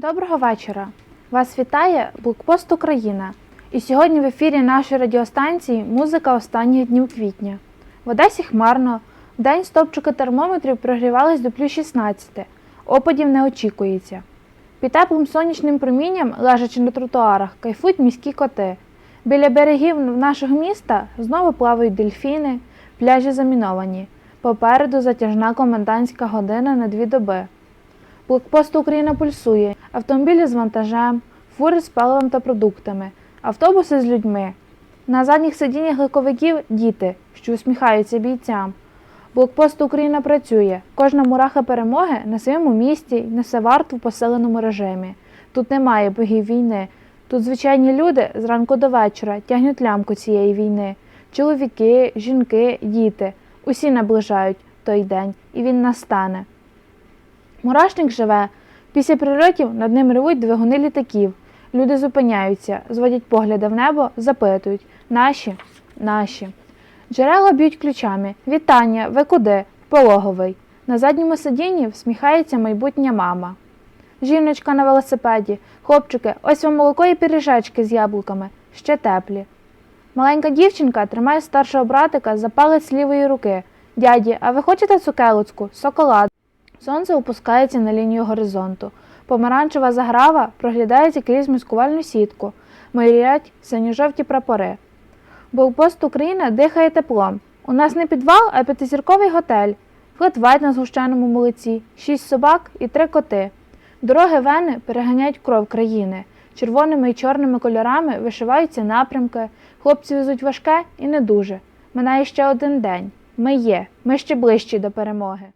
Доброго вечора! Вас вітає Блокпост Україна. І сьогодні в ефірі нашої радіостанції музика останніх днів квітня. В Одесі хмарно, в день стопчики термометрів прогрівались до плюс 16, опадів не очікується. Під теплим сонячним промінням, лежачи на тротуарах, кайфують міські коти. Біля берегів нашого міста знову плавають дельфіни, пляжі заміновані. Попереду затяжна комендантська година на дві доби. Блокпост Україна пульсує, автомобілі з вантажем, фури з паливом та продуктами, автобуси з людьми. На задніх сидіннях легковиків діти, що усміхаються бійцям. Блокпост Україна працює. Кожна мураха перемоги на своєму місці несе варту в посиленому режимі. Тут немає богів війни. Тут звичайні люди зранку до вечора тягнуть лямку цієї війни. Чоловіки, жінки, діти. Усі наближають той день, і він настане. Мурашник живе. Після прильотів над ним ревуть двигуни літаків. Люди зупиняються, зводять погляди в небо, запитують наші, наші. Джерела б'ють ключами. Вітання, ви куди? Пологовий. На задньому сидінні всміхається майбутня мама. Жіночка на велосипеді. Хлопчики, ось вам молоко і пиріжечки з яблуками, ще теплі. Маленька дівчинка тримає старшого братика за палець лівої руки. Дяді, а ви хочете цукелицьку? Соколад. Сонце опускається на лінію горизонту. Помаранчева заграва проглядається крізь маскувальну сітку. Мирять синьо-жовті прапори. Блокпост Україна дихає теплом. У нас не підвал, а п'ятизірковий готель. Флетвайт на згущеному молоці, шість собак і три коти. Дороги вени переганяють кров країни. Червоними і чорними кольорами вишиваються напрямки. Хлопці везуть важке і не дуже. Минає ще один день. Ми є, ми ще ближчі до перемоги.